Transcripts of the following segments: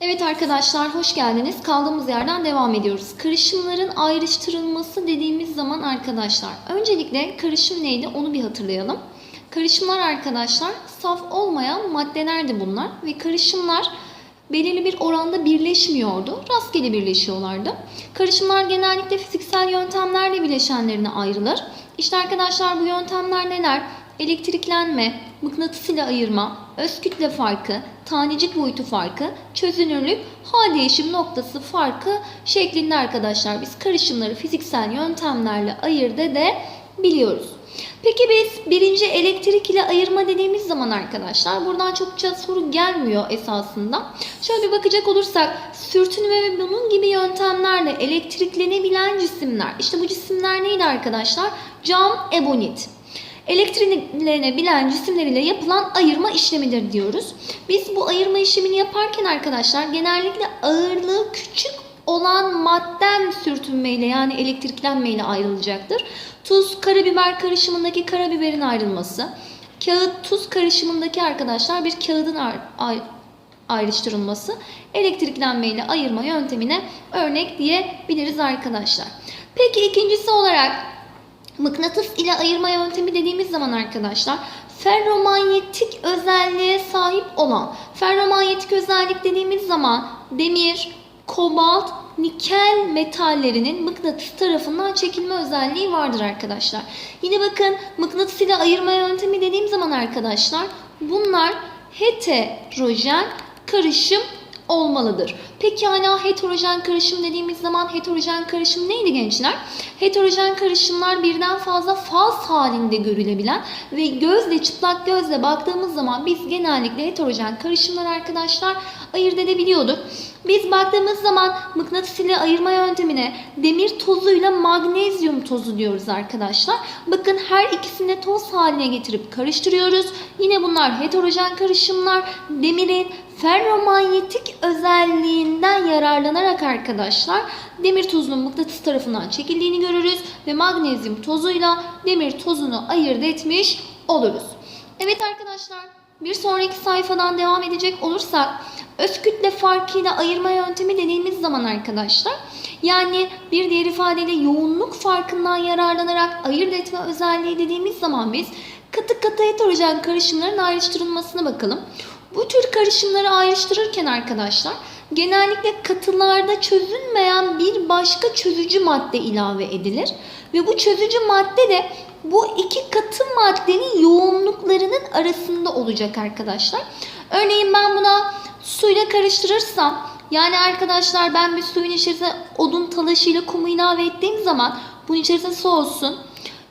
Evet arkadaşlar hoş geldiniz. Kaldığımız yerden devam ediyoruz. Karışımların ayrıştırılması dediğimiz zaman arkadaşlar öncelikle karışım neydi onu bir hatırlayalım. Karışımlar arkadaşlar saf olmayan maddelerdi bunlar ve karışımlar belirli bir oranda birleşmiyordu. Rastgele birleşiyorlardı. Karışımlar genellikle fiziksel yöntemlerle bileşenlerine ayrılır. İşte arkadaşlar bu yöntemler neler? Elektriklenme, mıknatıs ile ayırma, öz kütle farkı, tanecik boyutu farkı, çözünürlük, hal değişim noktası farkı şeklinde arkadaşlar biz karışımları fiziksel yöntemlerle ayırt edebiliyoruz. Peki biz birinci elektrik ile ayırma dediğimiz zaman arkadaşlar buradan çokça soru gelmiyor esasında. Şöyle bir bakacak olursak sürtünme ve bunun gibi yöntemlerle elektriklenebilen cisimler. İşte bu cisimler neydi arkadaşlar? Cam, ebonit elektriklenebilen cisimler ile yapılan ayırma işlemidir diyoruz. Biz bu ayırma işlemini yaparken arkadaşlar genellikle ağırlığı küçük olan maddem sürtünmeyle yani elektriklenmeyle ayrılacaktır. Tuz, karabiber karışımındaki karabiberin ayrılması, kağıt, tuz karışımındaki arkadaşlar bir kağıdın ayrıştırılması elektriklenmeyle ayırma yöntemine örnek diyebiliriz arkadaşlar. Peki ikincisi olarak Mıknatıs ile ayırma yöntemi dediğimiz zaman arkadaşlar ferromanyetik özelliğe sahip olan ferromanyetik özellik dediğimiz zaman demir, kobalt, nikel metallerinin mıknatıs tarafından çekilme özelliği vardır arkadaşlar. Yine bakın mıknatıs ile ayırma yöntemi dediğim zaman arkadaşlar bunlar heterojen karışım olmalıdır. Peki hala heterojen karışım dediğimiz zaman heterojen karışım neydi gençler? Heterojen karışımlar birden fazla faz halinde görülebilen ve gözle çıplak gözle baktığımız zaman biz genellikle heterojen karışımlar arkadaşlar ayırt edebiliyorduk. Biz baktığımız zaman mıknatıs ile ayırma yöntemine demir tozuyla magnezyum tozu diyoruz arkadaşlar. Bakın her ikisini de toz haline getirip karıştırıyoruz. Yine bunlar heterojen karışımlar. Demirin ferromanyetik özelliğinden yararlanarak arkadaşlar demir tozunun mıknatıs tarafından çekildiğini görürüz ve magnezyum tozuyla demir tozunu ayırt etmiş oluruz. Evet arkadaşlar bir sonraki sayfadan devam edecek olursak öz kütle farkıyla ayırma yöntemi dediğimiz zaman arkadaşlar yani bir diğer ifadeyle yoğunluk farkından yararlanarak ayırt etme özelliği dediğimiz zaman biz katı katı heterojen karışımların ayrıştırılmasına bakalım. Bu tür karışımları ayrıştırırken arkadaşlar genellikle katılarda çözünmeyen bir başka çözücü madde ilave edilir. Ve bu çözücü madde de bu iki katı maddenin yoğunluklarının arasında olacak arkadaşlar. Örneğin ben buna suyla karıştırırsam yani arkadaşlar ben bir suyun içerisine odun talaşıyla kumu ilave ettiğim zaman bunun içerisinde su olsun.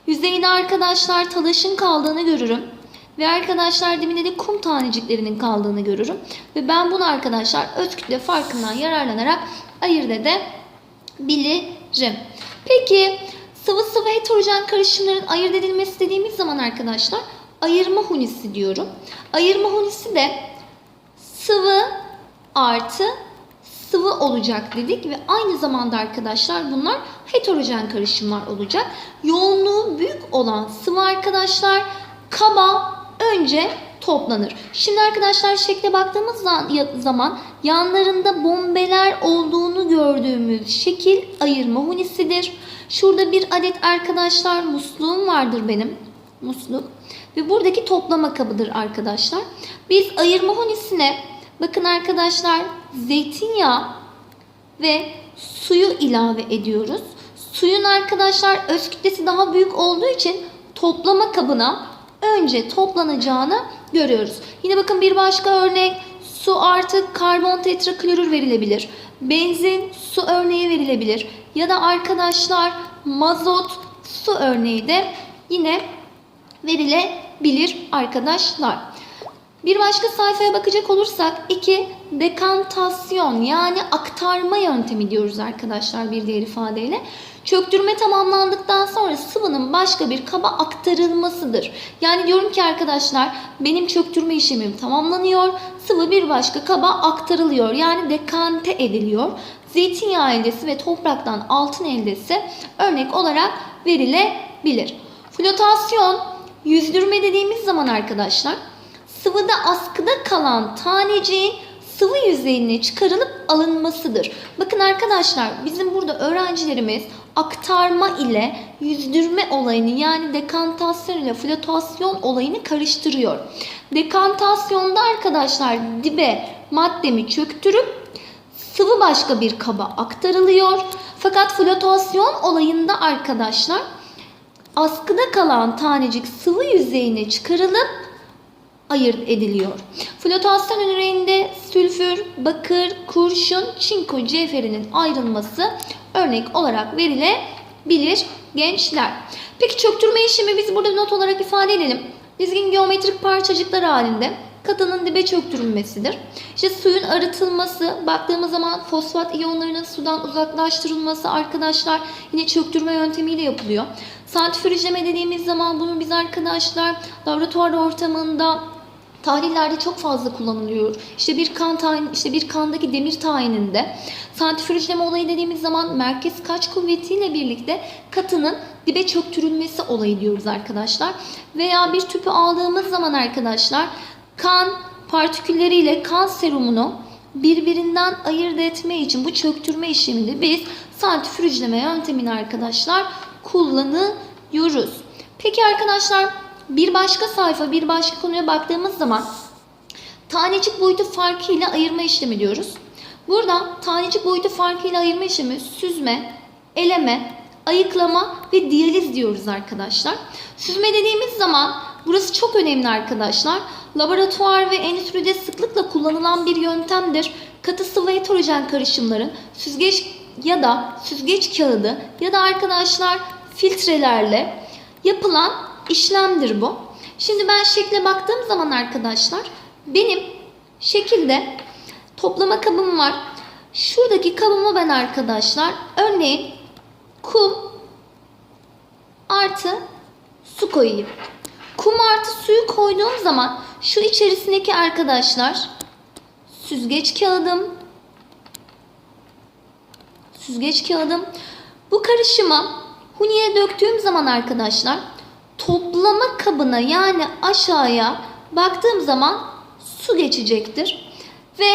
Yüzeyinde arkadaşlar talaşın kaldığını görürüm. Ve arkadaşlar dibinde de kum taneciklerinin kaldığını görürüm. Ve ben bunu arkadaşlar öz kütle farkından yararlanarak ayırt edebilirim. Peki sıvı sıvı heterojen karışımların ayırt edilmesi dediğimiz zaman arkadaşlar ayırma hunisi diyorum. Ayırma hunisi de sıvı artı sıvı olacak dedik ve aynı zamanda arkadaşlar bunlar heterojen karışımlar olacak. Yoğunluğu büyük olan sıvı arkadaşlar kaba önce toplanır. Şimdi arkadaşlar şekle baktığımız zaman yanlarında bombeler olduğunu gördüğümüz şekil ayırma hunisidir. Şurada bir adet arkadaşlar musluğum vardır benim. Musluk. Ve buradaki toplama kabıdır arkadaşlar. Biz ayırma hunisine bakın arkadaşlar zeytinyağı ve suyu ilave ediyoruz. Suyun arkadaşlar öz kütlesi daha büyük olduğu için toplama kabına önce toplanacağını görüyoruz. Yine bakın bir başka örnek su artı karbon tetraklorür verilebilir. Benzin su örneği verilebilir. Ya da arkadaşlar mazot su örneği de yine verilebilir arkadaşlar. Bir başka sayfaya bakacak olursak 2 dekantasyon yani aktarma yöntemi diyoruz arkadaşlar bir diğer ifadeyle. Çöktürme tamamlandıktan sonra sıvının başka bir kaba aktarılmasıdır. Yani diyorum ki arkadaşlar benim çöktürme işlemim tamamlanıyor. Sıvı bir başka kaba aktarılıyor. Yani dekante ediliyor. Zeytinyağı eldesi ve topraktan altın eldesi örnek olarak verilebilir. Flotasyon yüzdürme dediğimiz zaman arkadaşlar sıvıda askıda kalan taneciğin sıvı yüzeyine çıkarılıp alınmasıdır. Bakın arkadaşlar bizim burada öğrencilerimiz aktarma ile yüzdürme olayını yani dekantasyon ile flotasyon olayını karıştırıyor. Dekantasyonda arkadaşlar dibe maddemi çöktürüp sıvı başka bir kaba aktarılıyor. Fakat flotasyon olayında arkadaşlar askıda kalan tanecik sıvı yüzeyine çıkarılıp ayırt ediliyor. Flotasyon örneğinde sülfür, bakır, kurşun, çinko cevherinin ayrılması örnek olarak verilebilir gençler. Peki çöktürme işlemi biz burada not olarak ifade edelim. Dizgin geometrik parçacıklar halinde katının dibe çöktürülmesidir. İşte suyun arıtılması, baktığımız zaman fosfat iyonlarının sudan uzaklaştırılması arkadaşlar yine çöktürme yöntemiyle yapılıyor. Santrifüjleme dediğimiz zaman bunu biz arkadaşlar laboratuvar ortamında tahlillerde çok fazla kullanılıyor. İşte bir kan tayin, işte bir kandaki demir tayininde santrifüjleme olayı dediğimiz zaman merkez kaç kuvvetiyle birlikte katının dibe çöktürülmesi olayı diyoruz arkadaşlar. Veya bir tüpü aldığımız zaman arkadaşlar kan partikülleriyle kan serumunu birbirinden ayırt etme için bu çöktürme işlemini biz santrifüjleme yöntemini arkadaşlar kullanıyoruz. Peki arkadaşlar bir başka sayfa, bir başka konuya baktığımız zaman tanecik boyutu farkıyla ayırma işlemi diyoruz. Burada tanecik boyutu farkıyla ayırma işlemi süzme, eleme, ayıklama ve diyaliz diyoruz arkadaşlar. Süzme dediğimiz zaman burası çok önemli arkadaşlar. Laboratuvar ve endüstride sıklıkla kullanılan bir yöntemdir. Katı sıvı heterojen karışımların süzgeç ya da süzgeç kağıdı ya da arkadaşlar filtrelerle yapılan işlemdir bu. Şimdi ben şekle baktığım zaman arkadaşlar benim şekilde toplama kabım var. Şuradaki kabıma ben arkadaşlar örneğin kum artı su koyayım. Kum artı suyu koyduğum zaman şu içerisindeki arkadaşlar süzgeç kağıdım süzgeç kağıdım bu karışımı huniye döktüğüm zaman arkadaşlar toplama kabına yani aşağıya baktığım zaman su geçecektir. Ve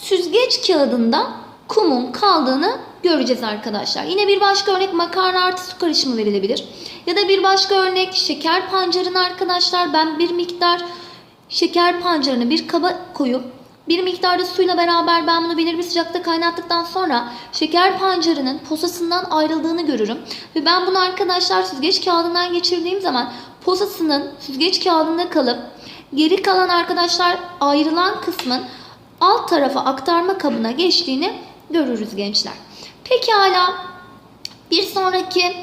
süzgeç kağıdında kumun kaldığını göreceğiz arkadaşlar. Yine bir başka örnek makarna artı su karışımı verilebilir. Ya da bir başka örnek şeker pancarını arkadaşlar ben bir miktar şeker pancarını bir kaba koyup bir miktarda suyla beraber ben bunu belirli bir sıcakta kaynattıktan sonra şeker pancarının posasından ayrıldığını görürüm. Ve ben bunu arkadaşlar süzgeç kağıdından geçirdiğim zaman posasının süzgeç kağıdında kalıp geri kalan arkadaşlar ayrılan kısmın alt tarafa aktarma kabına geçtiğini görürüz gençler. Pekala bir sonraki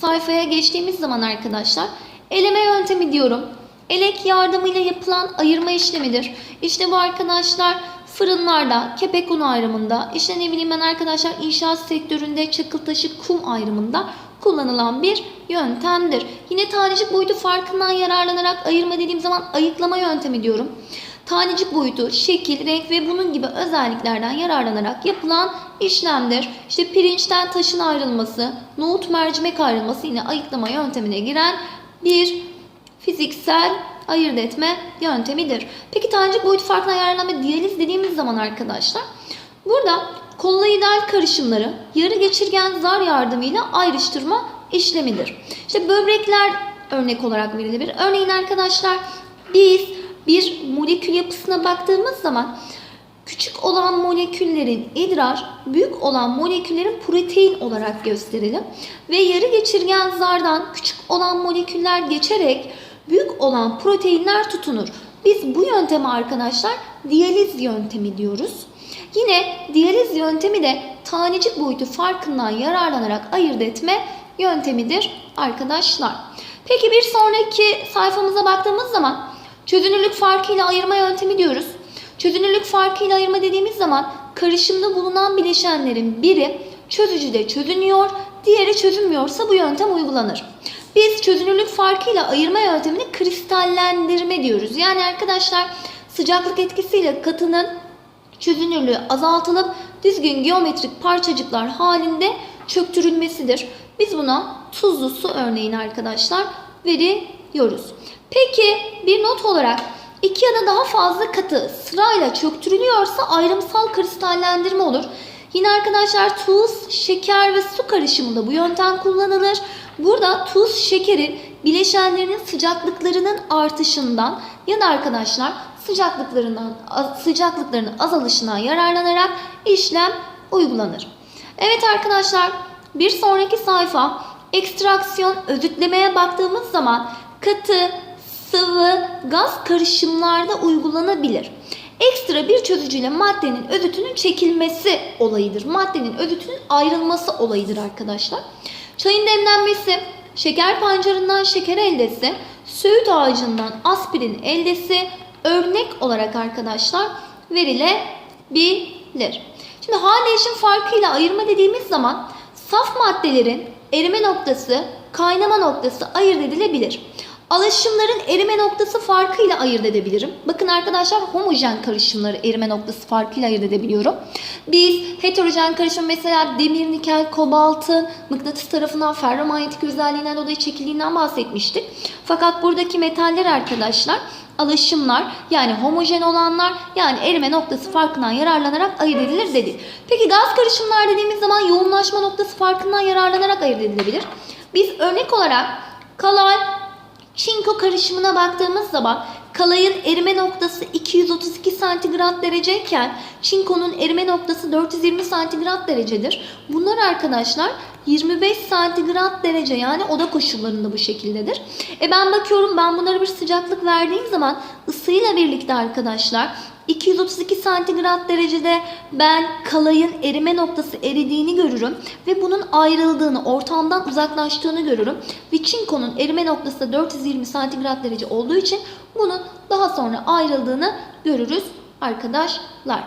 sayfaya geçtiğimiz zaman arkadaşlar eleme yöntemi diyorum. Elek yardımıyla yapılan ayırma işlemidir. İşte bu arkadaşlar fırınlarda, kepek unu ayrımında, işte ne bileyim ben arkadaşlar inşaat sektöründe çakıl taşı kum ayrımında kullanılan bir yöntemdir. Yine tanecik boyutu farkından yararlanarak ayırma dediğim zaman ayıklama yöntemi diyorum. Tanecik boyutu, şekil, renk ve bunun gibi özelliklerden yararlanarak yapılan işlemdir. İşte pirinçten taşın ayrılması, nohut mercimek ayrılması yine ayıklama yöntemine giren bir fiziksel ayırt etme yöntemidir. Peki tanecik boyut farkına yararlanma diyaliz dediğimiz zaman arkadaşlar burada kolloidal karışımları yarı geçirgen zar yardımıyla ayrıştırma işlemidir. İşte böbrekler örnek olarak verilebilir. Örneğin arkadaşlar biz bir molekül yapısına baktığımız zaman küçük olan moleküllerin idrar, büyük olan moleküllerin protein olarak gösterilir. Ve yarı geçirgen zardan küçük olan moleküller geçerek büyük olan proteinler tutunur. Biz bu yönteme arkadaşlar diyaliz yöntemi diyoruz. Yine diyaliz yöntemi de tanecik boyutu farkından yararlanarak ayırt etme yöntemidir arkadaşlar. Peki bir sonraki sayfamıza baktığımız zaman çözünürlük farkıyla ayırma yöntemi diyoruz. Çözünürlük farkıyla ayırma dediğimiz zaman karışımda bulunan bileşenlerin biri çözücüde çözünüyor, diğeri çözünmüyorsa bu yöntem uygulanır. Biz çözünürlük farkıyla ayırma yöntemini kristallendirme diyoruz. Yani arkadaşlar sıcaklık etkisiyle katının çözünürlüğü azaltılıp düzgün geometrik parçacıklar halinde çöktürülmesidir. Biz buna tuzlu su örneğini arkadaşlar veriyoruz. Peki bir not olarak iki ya da daha fazla katı sırayla çöktürülüyorsa ayrımsal kristallendirme olur. Yine arkadaşlar tuz, şeker ve su karışımında bu yöntem kullanılır. Burada tuz, şekerin bileşenlerinin sıcaklıklarının artışından ya da arkadaşlar sıcaklıklarından sıcaklıklarının azalışından yararlanarak işlem uygulanır. Evet arkadaşlar bir sonraki sayfa ekstraksiyon ödütlemeye baktığımız zaman katı, sıvı, gaz karışımlarda uygulanabilir. Ekstra bir çözücüyle maddenin ödütünün çekilmesi olayıdır. Maddenin ödütünün ayrılması olayıdır arkadaşlar. Çayın demlenmesi, şeker pancarından şeker eldesi, söğüt ağacından aspirin eldesi örnek olarak arkadaşlar verilebilir. Şimdi hal değişim farkıyla ayırma dediğimiz zaman saf maddelerin erime noktası, kaynama noktası ayırt edilebilir. Alaşımların erime noktası farkıyla ayırt edebilirim. Bakın arkadaşlar homojen karışımları erime noktası farkıyla ayırt edebiliyorum. Biz heterojen karışım mesela demir, nikel, kobaltın mıknatıs tarafından ferromanyetik özelliğinden dolayı çekildiğinden bahsetmiştik. Fakat buradaki metaller arkadaşlar alaşımlar yani homojen olanlar yani erime noktası farkından yararlanarak ayırt edilir dedik. Peki gaz karışımlar dediğimiz zaman yoğunlaşma noktası farkından yararlanarak ayırt edilebilir. Biz örnek olarak kalay, çinko karışımına baktığımız zaman kalayın erime noktası 232 santigrat dereceyken çinkonun erime noktası 420 santigrat derecedir. Bunlar arkadaşlar 25 santigrat derece yani oda koşullarında bu şekildedir. E ben bakıyorum ben bunlara bir sıcaklık verdiğim zaman ısıyla birlikte arkadaşlar 232 santigrat derecede ben kalayın erime noktası eridiğini görürüm ve bunun ayrıldığını, ortamdan uzaklaştığını görürüm. Ve çinkonun erime noktası da 420 santigrat derece olduğu için bunun daha sonra ayrıldığını görürüz arkadaşlar.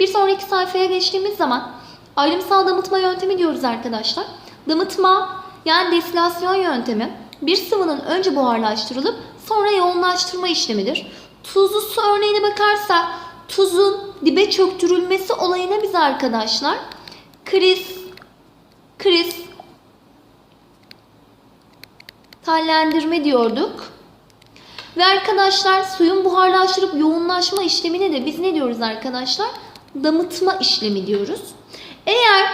Bir sonraki sayfaya geçtiğimiz zaman ayrımsal damıtma yöntemi diyoruz arkadaşlar. Damıtma yani destilasyon yöntemi bir sıvının önce buharlaştırılıp sonra yoğunlaştırma işlemidir. Tuzlu su örneğine bakarsak tuzun dibe çöktürülmesi olayına biz arkadaşlar kriz, kriz, tallendirme diyorduk. Ve arkadaşlar suyun buharlaştırıp yoğunlaşma işlemine de biz ne diyoruz arkadaşlar? Damıtma işlemi diyoruz. Eğer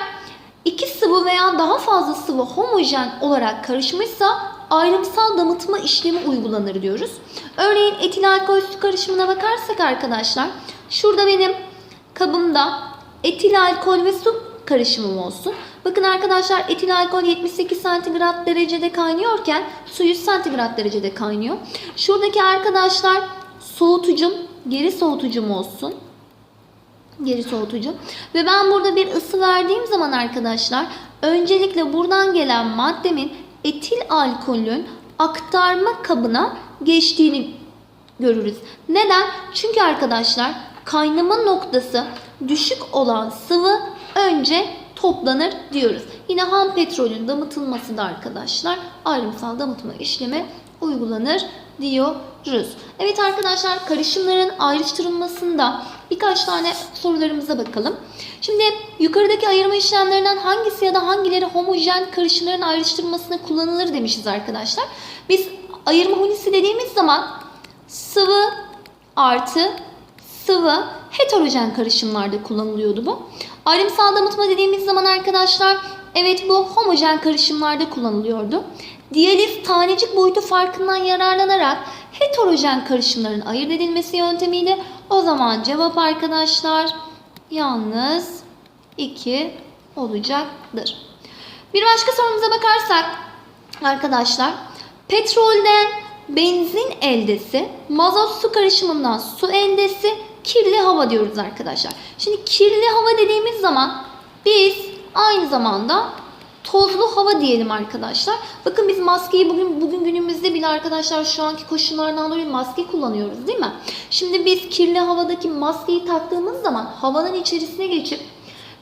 iki sıvı veya daha fazla sıvı homojen olarak karışmışsa ayrımsal damıtma işlemi uygulanır diyoruz. Örneğin etil alkol su karışımına bakarsak arkadaşlar şurada benim kabımda etil alkol ve su karışımım olsun. Bakın arkadaşlar etil alkol 78 santigrat derecede kaynıyorken su 100 santigrat derecede kaynıyor. Şuradaki arkadaşlar soğutucum, geri soğutucum olsun. Geri soğutucu. Ve ben burada bir ısı verdiğim zaman arkadaşlar öncelikle buradan gelen maddemin etil alkolün aktarma kabına geçtiğini görürüz. Neden? Çünkü arkadaşlar kaynama noktası düşük olan sıvı önce toplanır diyoruz. Yine ham petrolün damıtılması da arkadaşlar ayrımsal damıtma işlemi uygulanır diyoruz. Evet arkadaşlar karışımların ayrıştırılmasında birkaç tane sorularımıza bakalım. Şimdi yukarıdaki ayırma işlemlerinden hangisi ya da hangileri homojen karışımların ayrıştırılmasına kullanılır demişiz arkadaşlar. Biz ayırma hunisi dediğimiz zaman sıvı artı sıvı heterojen karışımlarda kullanılıyordu bu. Ayrımsal damıtma dediğimiz zaman arkadaşlar evet bu homojen karışımlarda kullanılıyordu. Diyaliz tanecik boyutu farkından yararlanarak heterojen karışımların ayırt edilmesi yöntemiyle o zaman cevap arkadaşlar yalnız 2 olacaktır. Bir başka sorumuza bakarsak arkadaşlar petrolden benzin eldesi, mazot su karışımından su eldesi, kirli hava diyoruz arkadaşlar. Şimdi kirli hava dediğimiz zaman biz aynı zamanda tozlu hava diyelim arkadaşlar. Bakın biz maskeyi bugün bugün günümüzde bile arkadaşlar şu anki koşullardan dolayı maske kullanıyoruz değil mi? Şimdi biz kirli havadaki maskeyi taktığımız zaman havanın içerisine geçip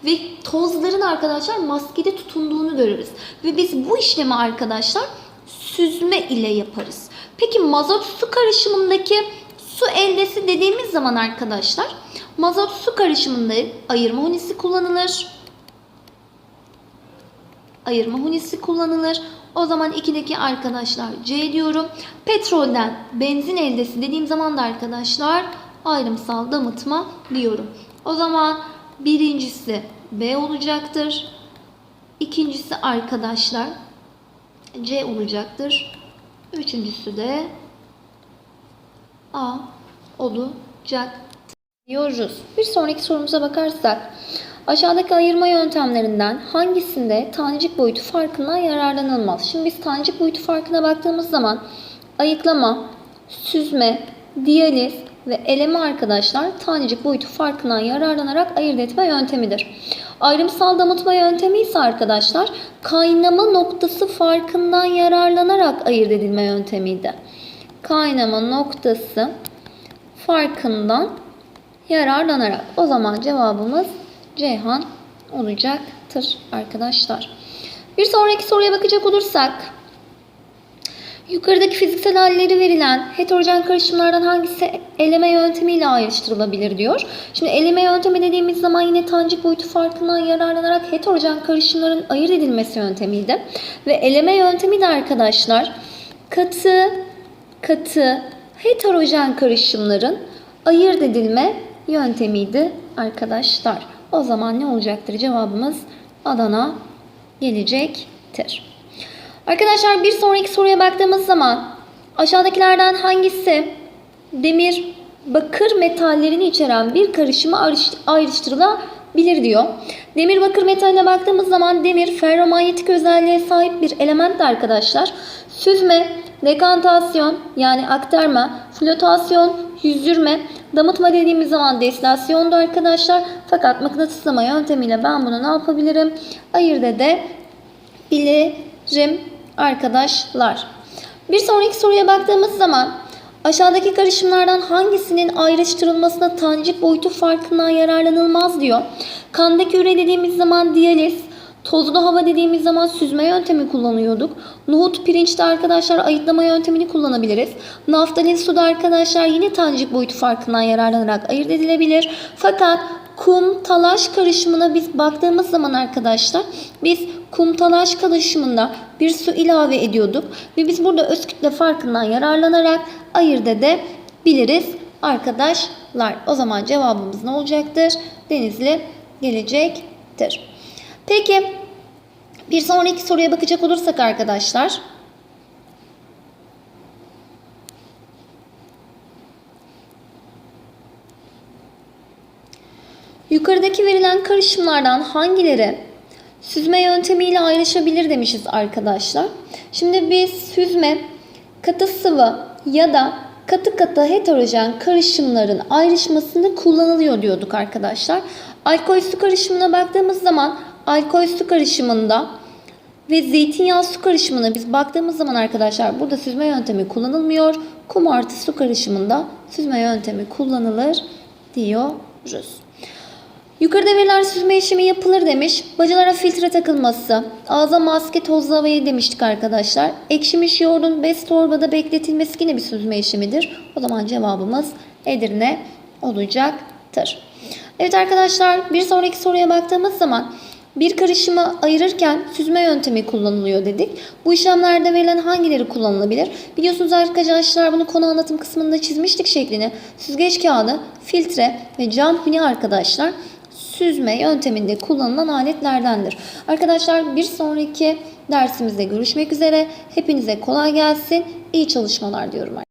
ve tozların arkadaşlar maskede tutunduğunu görürüz. Ve biz bu işlemi arkadaşlar süzme ile yaparız. Peki mazot su karışımındaki su eldesi dediğimiz zaman arkadaşlar mazot su karışımında ayırma hunisi kullanılır ayırma hunisi kullanılır. O zaman 2'deki arkadaşlar C diyorum. Petrolden benzin eldesi dediğim zaman da arkadaşlar ayrımsal damıtma diyorum. O zaman birincisi B olacaktır. İkincisi arkadaşlar C olacaktır. Üçüncüsü de A olacak diyoruz. Bir sonraki sorumuza bakarsak aşağıdaki ayırma yöntemlerinden hangisinde tanecik boyutu farkından yararlanılmaz? Şimdi biz tanecik boyutu farkına baktığımız zaman ayıklama, süzme, diyaliz ve eleme arkadaşlar tanecik boyutu farkından yararlanarak ayırt etme yöntemidir. Ayrımsal damıtma yöntemi ise arkadaşlar kaynama noktası farkından yararlanarak ayırt edilme yöntemiydi. Kaynama noktası farkından yararlanarak. O zaman cevabımız Ceyhan olacaktır arkadaşlar. Bir sonraki soruya bakacak olursak yukarıdaki fiziksel halleri verilen heterojen karışımlardan hangisi eleme yöntemiyle ayrıştırılabilir diyor. Şimdi eleme yöntemi dediğimiz zaman yine tanecik boyutu farkından yararlanarak heterojen karışımların ayırt edilmesi yöntemiydi. Ve eleme yöntemi de arkadaşlar katı katı heterojen karışımların ayırt edilme yöntemiydi arkadaşlar. O zaman ne olacaktır? Cevabımız Adana gelecektir. Arkadaşlar bir sonraki soruya baktığımız zaman aşağıdakilerden hangisi demir bakır metallerini içeren bir karışıma ayrış- ayrıştırılabilir diyor. Demir bakır metaline baktığımız zaman demir ferromanyetik özelliğe sahip bir element arkadaşlar. Süzme, dekantasyon yani aktarma, flotasyon, yüzdürme, damıtma dediğimiz zaman destilasyondu arkadaşlar. Fakat mıknatıslama yöntemiyle ben bunu ne yapabilirim? Ayırt edebilirim arkadaşlar. Bir sonraki soruya baktığımız zaman aşağıdaki karışımlardan hangisinin ayrıştırılmasına tanecik boyutu farkından yararlanılmaz diyor. Kandaki üre dediğimiz zaman diyaliz, tozlu hava dediğimiz zaman süzme yöntemi kullanıyorduk. Nohut, pirinçte arkadaşlar ayıtlama yöntemini kullanabiliriz. Naftalin suda arkadaşlar yine tanecik boyutu farkından yararlanarak ayırt edilebilir. Fakat kum talaş karışımına biz baktığımız zaman arkadaşlar biz kum talaş karışımında bir su ilave ediyorduk ve biz burada öz kütle farkından yararlanarak ayırt edebiliriz arkadaşlar. O zaman cevabımız ne olacaktır? Denizli gelecektir. Peki bir sonraki soruya bakacak olursak arkadaşlar Yukarıdaki verilen karışımlardan hangileri süzme yöntemiyle ayrışabilir demişiz arkadaşlar. Şimdi biz süzme, katı sıvı ya da katı katı heterojen karışımların ayrışmasında kullanılıyor diyorduk arkadaşlar. Alkol su karışımına baktığımız zaman alkol su karışımında ve zeytinyağı su karışımına biz baktığımız zaman arkadaşlar burada süzme yöntemi kullanılmıyor. Kum artı su karışımında süzme yöntemi kullanılır diyoruz. Yukarıda verilen süzme işlemi yapılır demiş. Bacalara filtre takılması, ağza maske tozlu havayı demiştik arkadaşlar. Ekşimiş yoğurdun bez torbada bekletilmesi yine bir süzme işlemidir. O zaman cevabımız Edirne olacaktır. Evet arkadaşlar bir sonraki soruya baktığımız zaman bir karışımı ayırırken süzme yöntemi kullanılıyor dedik. Bu işlemlerde verilen hangileri kullanılabilir? Biliyorsunuz arkadaşlar bunu konu anlatım kısmında çizmiştik şeklini. Süzgeç kağıdı, filtre ve cam huni arkadaşlar süzme yönteminde kullanılan aletlerdendir. Arkadaşlar bir sonraki dersimizde görüşmek üzere. Hepinize kolay gelsin. İyi çalışmalar diyorum.